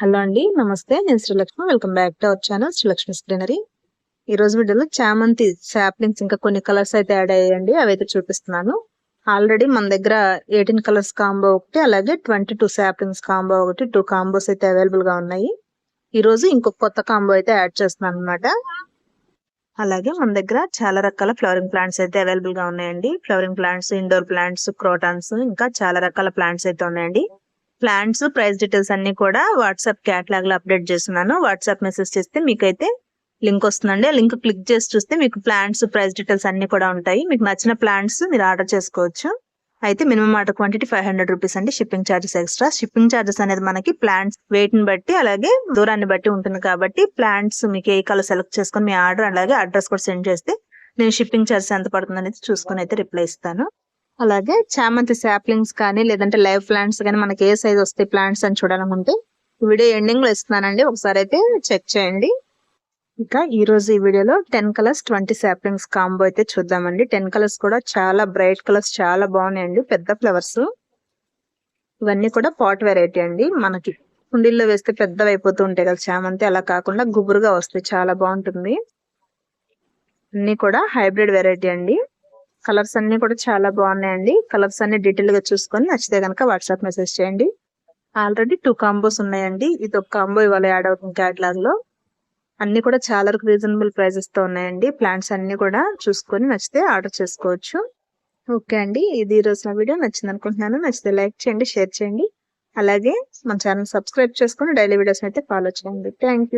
Hello అండి నమస్తే. నేను Srilakshmi welcome back to our channel Srilakshmi స్క్రీనరీ. ఈ రోజు వీడియోలో చామంతి సాప్లింగ్స్ ఇంకా కొన్ని కలర్స్ అయితే యాడ్ అయ్యాయండి. అవి అయితే చూపిస్తున్నాను. ఆల్రెడీ మన దగ్గర ఎయిటీన్ కలర్స్ కాంబో ఒకటి అలాగే ట్వంటీ టూ సాప్లింగ్స్ కాంబో ఒకటి టూ కాంబోస్ అయితే అవైలబుల్గా ఉన్నాయి. ఈ రోజు ఇంకొక కొత్త కాంబో అయితే యాడ్ చేస్తున్నాను అనమాట అలాగే మన దగ్గర చాలా రకాల ఫ్లవరింగ్ ప్లాంట్స్ అయితే అవైలబుల్గా ఉన్నాయండి. Flowering plants indoor plants crotons ఇంకా చాలా రకాల ప్లాంట్స్ అయితే ఉన్నాయండి. ప్లాంట్స్ ప్రైస్ డీటెయిల్స్ అన్ని కూడా వాట్సాప్ క్యాట్లాగ్లో అప్డేట్ చేస్తున్నాను. వాట్సాప్ మెసేజ్ చేస్తే మీకైతే లింక్ వస్తుందండి. ఆ లింక్ క్లిక్ చేసి చూస్తే మీకు ప్లాంట్స్ ప్రైస్ డీటెయిల్స్ అన్ని కూడా ఉంటాయి. మీకు నచ్చిన ప్లాంట్స్ మీరు ఆర్డర్ చేసుకోవచ్చు. అయితే minimum order quantity five hundred rupees అండి shipping charges extra. Shipping charges అనేది మనకి ప్లాంట్స్ వెయిట్ని బట్టి అలాగే దూరాన్ని బట్టి ఉంటుంది కాబట్టి ప్లాంట్స్ మీకు ఏ కలర్ సెలెక్ట్ చేసుకుని మీ ఆర్డర్ అలాగే అడ్రస్ కూడా సెండ్ చేస్తే నేను షిప్పింగ్ ఛార్జెస్ ఎంత పడుతుంది అనేది చూసుకొని అయితే రిప్లై ఇస్తాను. అలాగే చామంతి సాప్లింగ్స్ కానీ లేదంటే లైవ్ ప్లాంట్స్ కానీ మనకి ఏ సైజ్ వస్తాయి ప్లాంట్స్ అని చూడాలనుకుంటే వీడియో ఎండింగ్లో ఇస్తున్నానండి. ఒకసారి అయితే చెక్ చేయండి. ఇంకా ఈ రోజు ఈ వీడియోలో ten colours twenty saplings combo అయితే చూద్దామండి. టెన్ కలర్స్ కూడా చాలా బ్రైట్ కలర్స్ చాలా బాగున్నాయండి. పెద్ద ఫ్లవర్స్ ఇవన్నీ కూడా పాట్ వెరైటీ అండి. మనకి కుండీల్లో వేస్తే పెద్దవి అయిపోతూ ఉంటాయి కదా చామంతి. అలా కాకుండా గుబురుగా వస్తాయి. చాలా బాగుంటుంది. అన్ని కూడా హైబ్రిడ్ వెరైటీ అండి. కలర్స్ అన్ని కూడా చాలా బాగున్నాయండి. కలర్స్ అన్ని డీటెయిల్గా చూసుకొని నచ్చితే కనుక వాట్సాప్ మెసేజ్ చేయండి. ఆల్రెడీ టూ కాంబోస్ ఉన్నాయండి. ఇది ఒక కాంబో ఇవాళ యాడ్ అవుతుంది క్యాటలాగ్లో. అన్ని కూడా చాలా వరకు రీజనబుల్ ప్రైజెస్తో ఉన్నాయండి. ప్లాంట్స్ అన్ని కూడా చూసుకొని నచ్చితే ఆర్డర్ చేసుకోవచ్చు. ఓకే అండి. ఇది ఈ రోజు నా వీడియో. నచ్చింది అనుకుంటున్నాను. నచ్చితే లైక్ చేయండి షేర్ చేయండి. అలాగే మన ఛానల్ సబ్స్క్రైబ్ చేసుకొని డైలీ వీడియోస్ అయితే ఫాలో చేయండి. థ్యాంక్